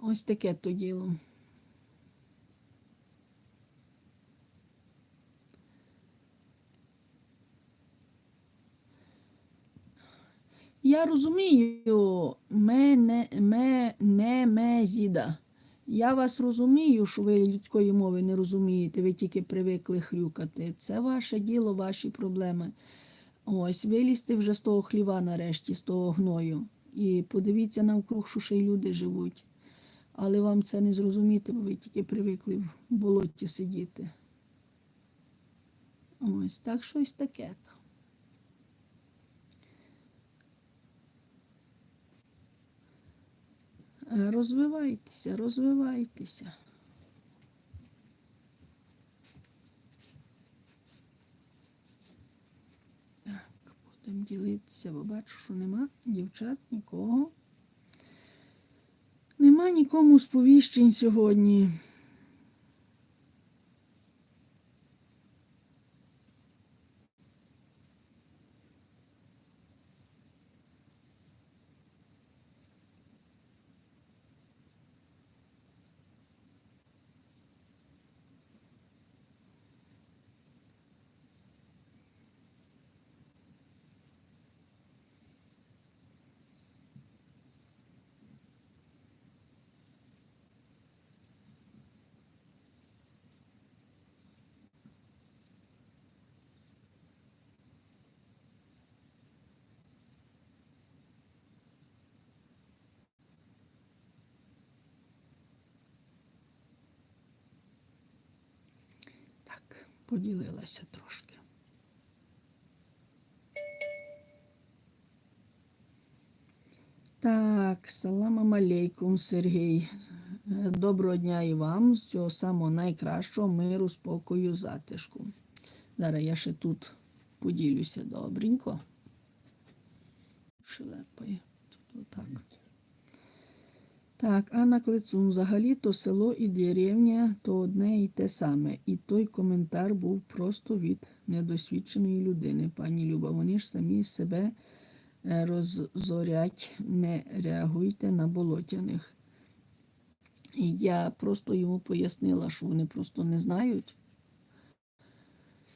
Ось таке то діло. Я розумію, мене, ме, не мезіда. Я вас розумію, що ви людської мови не розумієте, ви тільки привикли хрюкати. Це ваше діло, ваші проблеми. Ось, вилізьте вже з того хліва нарешті, з того гною. І подивіться навкруг, що ще й люди живуть. Але вам це не зрозуміти, бо ви тільки привикли в болоті сидіти. Ось так щось таке. Розвивайтеся, розвивайтеся. Так, будемо ділитися, бо бачу, що нема дівчат нікого. Нема нікому сповіщень сьогодні. Так, поділилася трошки. Так, салам алейкум, Сергій. Доброго дня і вам. Всього самого найкращого миру, спокою, затишку. Зараз я ще тут поділюся добренько. Шелепає. Тут отак. Так, Анна Клецун, взагалі то село і деревня то одне і те саме. І той коментар був просто від недосвідченої людини. Пані Люба, вони ж самі себе е, роззорять, не реагуйте на болотяних. І я просто йому пояснила, що вони просто не знають,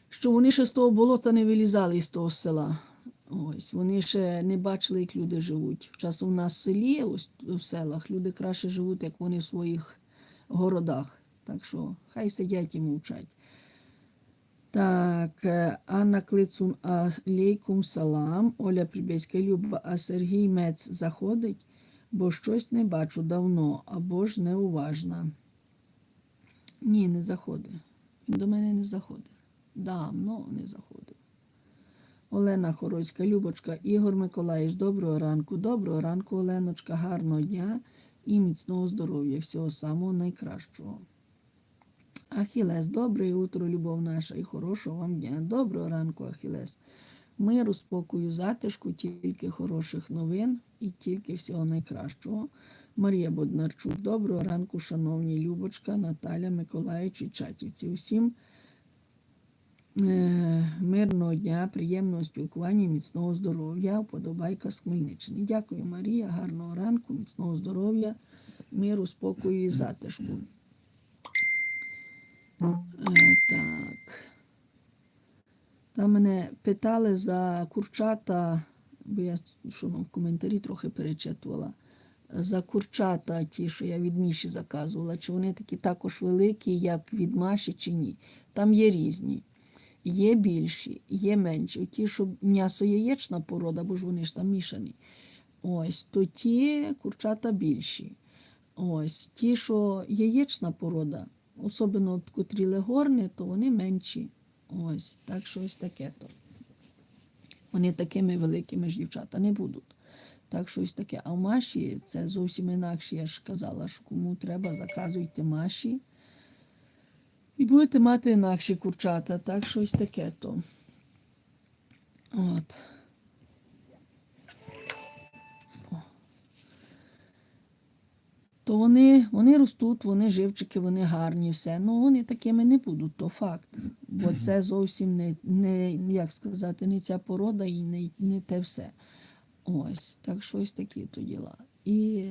що вони ще з того болота не вилізали із того села. Ось вони ще не бачили, як люди живуть. Часом в нас в селі, ось в селах, люди краще живуть, як вони в своїх городах. Так що хай сидять і мовчать. Так, е, Анна Клицун, алейкум салам. Оля Прибєцька Люба, а Сергій Мець заходить, бо щось не бачу давно, або ж неуважна. Ні, не заходить. Він до мене не заходить. Давно не заходив. Олена Хорольська, Любочка, Ігор Миколаївич, доброго ранку. Доброго ранку, Оленочка, гарного дня і міцного здоров'я. Всього самого найкращого. Ахілес, добре утро, любов наша, і хорошого вам дня. Доброго ранку, Ахілес. Миру, спокою, затишку, тільки хороших новин і тільки всього найкращого. Марія Боднарчук, доброго ранку, шановні Любочка, Наталя Миколаївич і Чатівці. Усім мирного дня, приємного спілкування, міцного здоров'я, вподобайка з Хмельниччини. Дякую, Марія, гарного ранку, міцного здоров'я, миру, спокою і затишку. Е, Так. Там мене питали за курчата, бо я що, ну, коментарі трохи перечитувала. За курчата, ті, що я від Міші заказувала, чи вони такі також великі, як від Маші, чи ні. Там є різні. Є більші, є менші. Ті, що м'ясо яєчна порода, бо ж вони ж там мішані. Ось, то ті курчата більші. Ось, ті, що яєчна порода, особливо от котрі легорни, то вони менші. Ось, так що ось таке то. Вони такими великими ж дівчата не будуть. Так що ось таке. А в Маші це зовсім інакше. Я ж казала, що кому треба, заказуйте Маші. І будете мати інакші курчата, так що ось таке то. От. То вони, вони ростуть, вони живчики, вони гарні, все. Ну вони такими не будуть, то факт. Бо це зовсім не, не як сказати, не ця порода і не, не те все. Ось, так що ось такі то діла. І